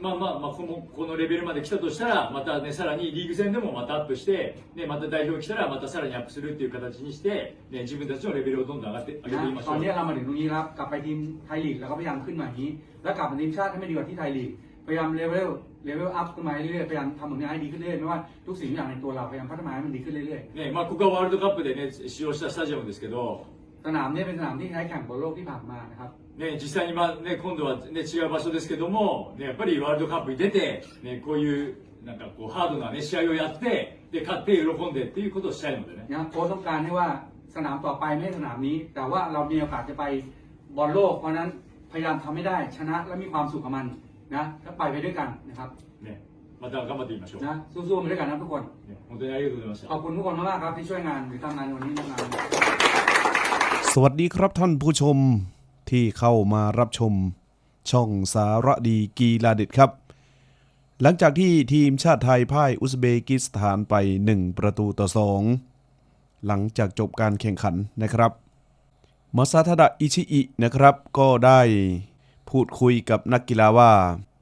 まあまあまあこのこのレベルまで来たとしたらまたねさらにリーグ戦でもまたアップしてねまた代表来たらまたさらにアップするっていう形にしてね自分たちのレベルをどんどん上がって上げ นะ ていきまし ต ょ อน う นี้เรามาถึงตรงนี้แล้วกลับไปทีมไทยลีกแล้วก็พยายามขึ้นมาอย่างนี้ แล้วกลับมาทีมชาติให้ไม่ดีกว่าที่ไทยลีกพยายามเลเวลเลเวลอัพขึ้นมาเรื่อยๆพยายามทำผลงานให้ดีขึ้นเรื่อยๆไม่ว่าทุกสิ่งทุกอย่างในตัวเราพยายามพัฒนาให้มันดีขึ้นเรื่อย ねまあここはワールドカップでね使用したスタジアムですけど ๆ สนามเนี้เป็นสนามที่ใช้แข่งบอลโลกที่ผ่านมานะครับ ね、実際に、まあね、今度は、ね、違う場所ですけども、ね、やっぱりワールドカップに出て、ね、こういうなんかこうハードな、ね、試合をやってで勝って喜んでっていうことをしたいのでね。 นะโค้ชต้องการให้ว่าสนามต่อไปไม่ใช่สนามนี้ แต่ว่าเรามีโอกาสจะไปบอลโลก เพราะฉะนั้นพยายามทำให้ได้ชนะและมีความสุขกับมันนะก็ไปไปด้วยกันนะครับ ね、また頑張っていきましょう。 นะสู้ๆไปด้วยกันนะทุกคน ね、本当にありがとうございました ข。อบคุณทุกคนมากๆครับที่ช่วยงานหรือทำงานในวันนี้ทำงาน สวัสดีครับท่านผู้ชม ที่เข้ามารับชมช่องสารดีกีฬาเด็ดครับ หลังจากที่ทีมชาติไทยพ่ายอุซเบกิสถานไป 1 ประตูต่อ 2 หลังจากจบการแข่งขันนะครับมาซาทาดะอิชิอินะครับ ก็ได้พูดคุยกับนักกีฬาว่า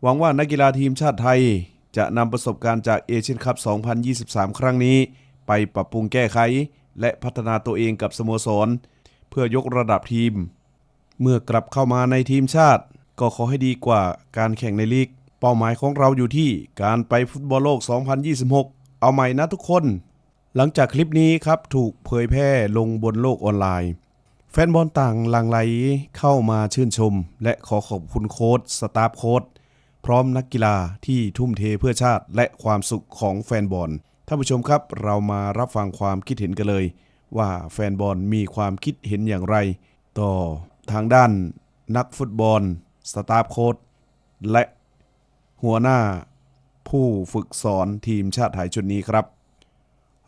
หวังว่านักกีฬาทีมชาติไทย จะนำประสบการณ์จากเอเชียนคัพ 2023 ครั้งนี้ ไปปรับปรุงแก้ไข และพัฒนาตัวเองกับสโมสร เพื่อยกระดับทีม เมื่อกลับเข้ามาในทีมชาติ ก็ขอให้ดีกว่าการแข่งในลีก เป้าหมายของเราอยู่ที่การไปฟุตบอลโลก 2026 เอาใหม่นะทุกคน หลังจากคลิปนี้ครับถูกเผยแพร่ลงบนโลกออนไลน์ แฟนบอลต่างหลั่งไหลเข้ามาชื่นชม และขอขอบคุณโค้ชสตาฟโค้ชพร้อมนักกีฬาที่ทุ่มเทเพื่อชาติและความสุขของแฟนบอลท่านผู้ชมครับเรามารับฟังความคิดเห็นกันเลย ว่าแฟนบอลมีความคิดเห็นอย่างไร ต่อ ทางด้านนักฟุตบอล สตาฟโค้ชและหัวหน้าผู้ฝึกสอนทีมชาติไทยชุดนี้ครับ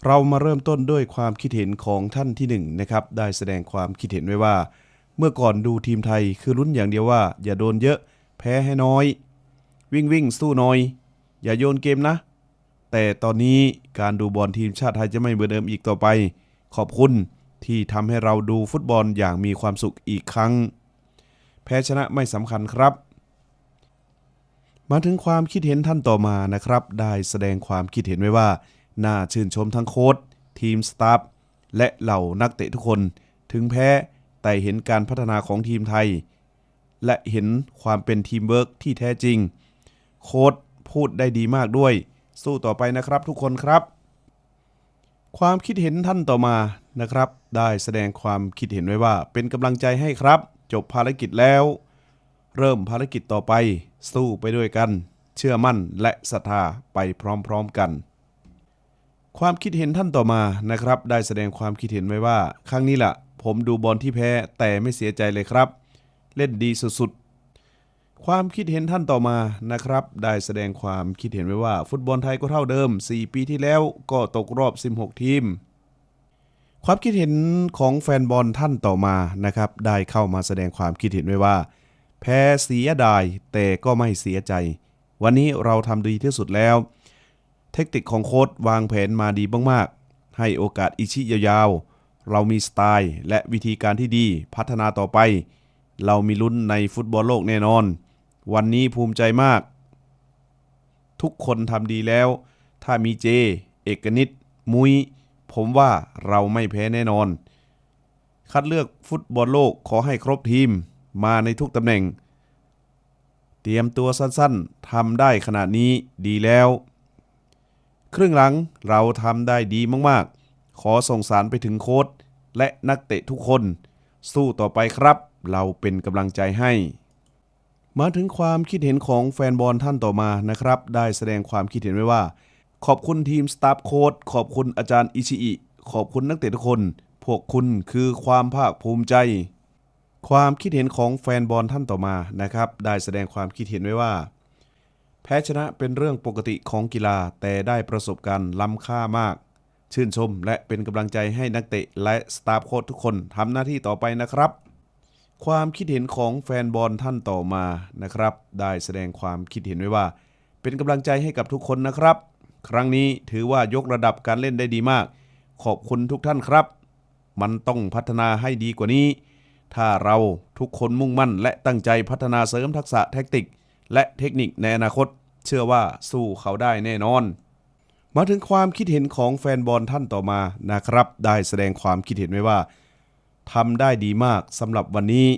เรามาเริ่มต้นด้วยความคิดเห็นของท่านที่หนึ่งนะครับได้แสดงความคิดเห็นไว้ว่า เมื่อก่อนดูทีมไทยคือลุ้นอย่างเดียวว่า อย่าโดนเยอะแพ้ให้น้อย วิ่งวิ่งสู้น้อย อย่าโยนเกมนะ แต่ตอนนี้การดูบอลทีมชาติไทยจะไม่เหมือนเดิมอีกต่อไป ขอบคุณ ที่ทำให้เราดูฟุตบอลอย่างมีความสุขอีกครั้ง แพ้ชนะไม่สำคัญครับ มาถึงความคิดเห็นท่านต่อมานะครับ ได้แสดงความคิดเห็นไว้ว่า น่าชื่นชมทั้งโค้ชทีมสตาฟและเหล่านักเตะทุกคน ถึงแพ้แต่เห็นการพัฒนาของทีมไทย และเห็นความเป็นทีมเวิร์กที่แท้จริง โค้ชพูดได้ดีมากด้วย สู้ต่อไปนะครับทุกคนครับ ความคิดเห็นท่านต่อมา นะครับ ได้แสดงความคิดเห็นไว้ว่า เป็นกำลังใจให้ครับ จบภารกิจแล้ว เริ่มภารกิจต่อไป สู้ไปด้วยกัน เชื่อมั่นและศรัทธาไปพร้อมๆกัน ความคิดเห็นท่านต่อมานะครับ ได้แสดงความคิดเห็นไว้ว่า ครั้งนี้แหละผมดูบอลที่แพ้แต่ไม่เสียใจเลยครับ เล่นดีสุดๆความคิดเห็นท่านต่อมานะครับ ได้แสดงความคิดเห็นไว้ว่า ฟุตบอลไทยก็เท่าเดิม 4 ปีที่แล้วก็ตกรอบ 16 ทีม ความคิดเห็นของแฟนบอลท่านต่อมานะครับ ได้เข้ามาแสดงความคิดเห็นไว้ว่า แพ้เสียดายแต่ก็ไม่เสียใจ วันนี้เราทำดีที่สุดแล้ว เทคนิคของโค้ดวางแผนมาดีมากๆ ให้โอกาสอิชิยาวๆ เรามีสไตล์และวิธีการที่ดีพัฒนาต่อไป เรามีลุ้นในฟุตบอลโลกแน่นอน วันนี้ภูมิใจมาก ทุกคนทำดีแล้ว ถ้ามีเจ เอกนิตมุย ผมว่าเราไม่แพ้แน่นอน คัดเลือกฟุตบอลโลกขอให้ครบทีมมาในทุกตำแหน่ง เตรียมตัวสั้นๆทำได้ขนาดนี้ดีแล้ว ครึ่งหลังเราทำได้ดีมากๆ ขอส่งสารไปถึงโค้ชและนักเตะทุกคน สู้ต่อไปครับ เราเป็นกำลังใจให้ มาถึงความคิดเห็นของแฟนบอลท่านต่อมานะครับ ได้แสดงความคิดเห็นไว้ว่า ขอบคุณทีมสตาฟโค้ชขอบคุณอาจารย์อิชิอิขอบคุณนักเตะทุกคน พวกคุณคือความภาคภูมิใจ ความคิดเห็นของแฟนบอลท่านต่อมานะครับ ได้แสดงความคิดเห็นไว้ว่า แพ้ชนะเป็นเรื่องปกติของกีฬาแต่ได้ประสบการณ์ล้ำค่ามาก ชื่นชมและเป็นกำลังใจให้นักเตะและสตาฟโค้ชทุกคนทำหน้าที่ต่อไปนะครับความคิดเห็นของแฟนบอลท่านต่อมานะครับ ได้แสดงความคิดเห็นไว้ว่า เป็นกำลังใจให้กับทุกคนนะครับ ครั้งนี้ถือว่ายกระดับการเล่นได้ดีมาก ขอบคุณทุกท่านครับ มันต้องพัฒนาให้ดีกว่านี้ ถ้าเราทุกคนมุ่งมั่น และตั้งใจพัฒนาเสริมทักษะแท็กติก และเทคนิคในอนาคต เชื่อว่าสู้เขาได้แน่นอน มาถึงความคิดเห็นของแฟนบอลท่านต่อมานะครับ ได้แสดงความคิดเห็นไว้ว่าทำได้ดีมากสำหรับวันนี้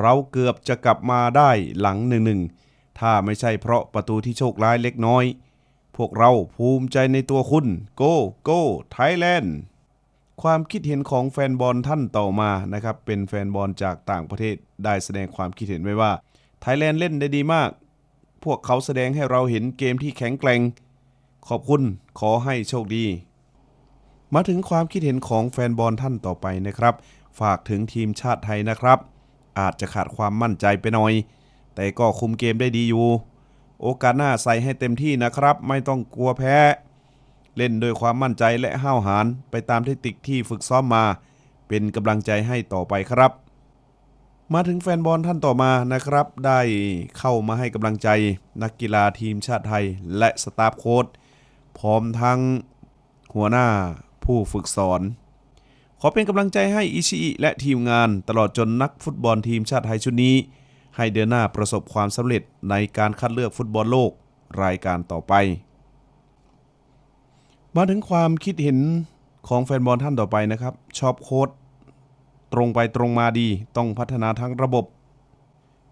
เราเกือบจะกลับมาได้หลังหนึ่งหนึ่งถ้าไม่ใช่เพราะประตูที่โชคร้ายเล็กน้อย พวกเราภูมิใจในตัวคุณ โกโก้ไทยแลนด์ความคิดเห็นของแฟนบอลท่านต่อมานะครับ เป็นแฟนบอลจากต่างประเทศได้แสดงความคิดเห็นไว้ว่าไทยแลนด์เล่นได้ดีมาก พวกเขาแสดงให้เราเห็นเกมที่แข็งแกร่ง ขอบคุณขอให้โชคดี มาถึงความคิดเห็นของแฟนบอลท่านต่อไปนะครับ ฝากถึงทีมชาติไทยนะครับ อาจจะขาดความมั่นใจไปหน่อย แต่ก็คุมเกมได้ดีอยู่ โอกาสหน้าใส่ให้เต็มที่นะครับ ไม่ต้องกลัวแพ้ เล่นโดยความมั่นใจและห้าวหาญไปตามเทคนิคที่ฝึกซ้อมมา เป็นกำลังใจให้ต่อไปครับ มาถึงแฟนบอลท่านต่อมานะครับ ได้เข้ามาให้กำลังใจ นักกีฬาทีมชาติไทย และสตาฟโค้ชพร้อมทั้งหัวหน้าผู้ฝึกสอน ขอเป็นกำลังใจให้อิชิอิและทีมงานตลอดจนนักฟุตบอลทีมชาติไทยชุดนี้ ให้เดินหน้าประสบความสำเร็จในการคัดเลือกฟุตบอลโลกรายการต่อไป มาถึงความคิดเห็นของแฟนบอลท่านต่อไปนะครับ ชอบโค้ดตรงไปตรงมาดีต้องพัฒนาทั้งระบบ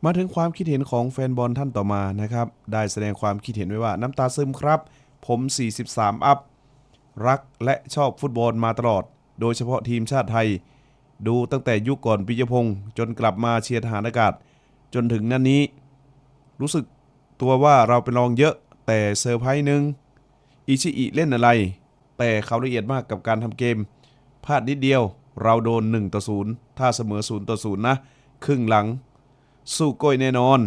มาถึงความคิดเห็นของแฟนบอลท่านต่อมานะครับ ได้แสดงความคิดเห็นไว้ว่าน้ำตาซึมครับ ผม 43 อัพ รักและชอบฟุตบอลมาตลอด โดยเฉพาะทีมชาติไทย ดูตั้งแต่ยุคก่อนปิยพงศ์จนกลับมาเชียร์ทหารอากาศ จนถึงนั้นนี้ รู้สึกตัวว่าเราเป็นรองเยอะแต่เซอร์ไพรส์หนึ่งอิชิอิเล่นอะไร แต่เขาละเอียดมากกับการทำเกมพลาดนิดเดียวเราโดน 1 ต่อ 0 ถ้าเสมอ 0 ต่อ 0 นะ ครึ่งหลัง สู้ก้อยแน่นอน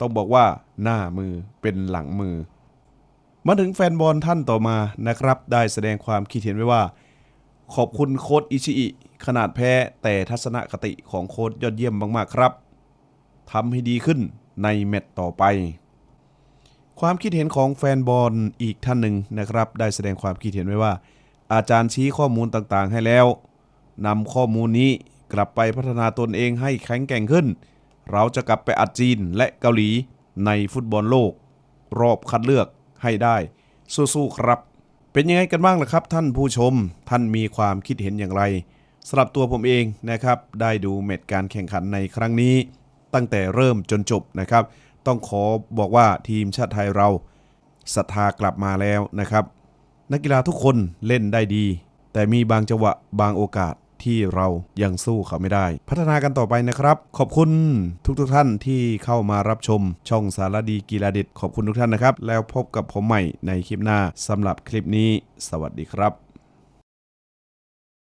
ต้องบอกว่าหน้ามือเป็นหลังมือ มาถึงแฟนบอลท่านต่อมานะครับ ได้แสดงความคิดเห็นไว้ว่า ขอบคุณโค้ดอิชิอิขนาดแพ้แต่ทัศนคติของโค้ดยอดเยี่ยมมาก ๆ ครับ ทำให้ดีขึ้นในแมตต์ต่อไป ความคิดเห็นของแฟนบอลอีกท่านหนึ่งนะครับ ได้แสดงความคิดเห็นไว้ว่า อาจารย์ชี้ข้อมูลต่างๆ ให้แล้วนำข้อมูลนี้กลับไปพัฒนาตนเองให้แข็งแกร่งขึ้น เราจะกลับไปอัดจีนและเกาหลีในฟุตบอลโลก รอบคัดเลือกให้ได้ สู้ๆครับ เป็นยังไงกันบ้างล่ะครับ ท่านผู้ชมท่านมีความคิดเห็นอย่างไรสำหรับตัวผมเองนะครับ ได้ดูเม็ดการแข่งขันในครั้งนี้ ตั้งแต่เริ่มจนจบนะครับ ต้องขอบอกว่าทีมชาติไทยเราศรัทธากลับมาแล้วนะครับ นักกีฬาทุกคนเล่นได้ดี แต่มีบางจังหวะบางโอกาสที่เรายังสู้เขาไม่ได้ พัฒนากันต่อไปนะครับ ขอบคุณทุกๆทท่านที่เข้ามารับชม ช่องสารดีกีฬาเด็ดขอบคุณทุกท่านนะครับ แล้วพบกับผมใหม่ในคลิปหน้าสำหรับคลิปนี้ สวัสดีครับ